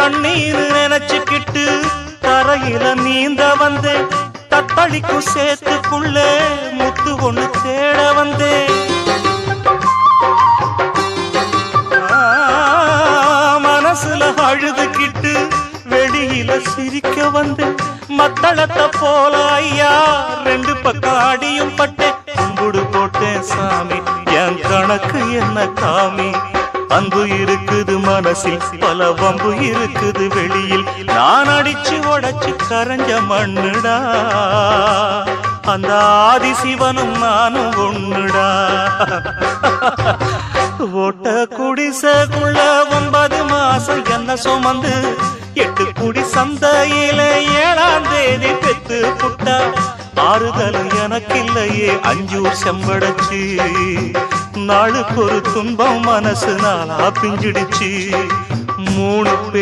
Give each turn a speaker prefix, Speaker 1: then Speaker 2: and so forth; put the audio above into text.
Speaker 1: தண்ணீர் நினைச்சுக்கிட்டு கரையில நீந்த வந்து தத்தளிக்கும் சேத்துக்குள்ளே முத்து ஒண்ணு தேட வந்தே மனசுல அழுதுகிட்டு வெளியில சிரிக்க வந்து மத்தளத்தை போல ஐயா ரெண்டு பக்கம் அடியும் பட்டேன். கும்பிடு போட்டேன் சாமி என் கணக்கு என்ன காமி? அன்பு இருக்குது மனசில் பல வம்பு இருக்குது வெளியில். நான் அடிச்சு உடச்சு கரைஞ்ச மண்ணுடா. அந்த ஆதி சிவனும் நானும் ஒண்ணுடா. ஓட்ட குடிசக்குள்ள ஒன்பது மாசம் என்ன சுமந்து எட்டு குடி சந்தையில ஏழாம் தேதி பெத்து புட்டா. ஆறுதல் எனக்கு இல்லையே அஞ்சூர் செம்படச்சு. நாளுக்கு ஒரு துன்பம் மனசு நாளா பிஞ்சிடுச்சு. மூணு பேர்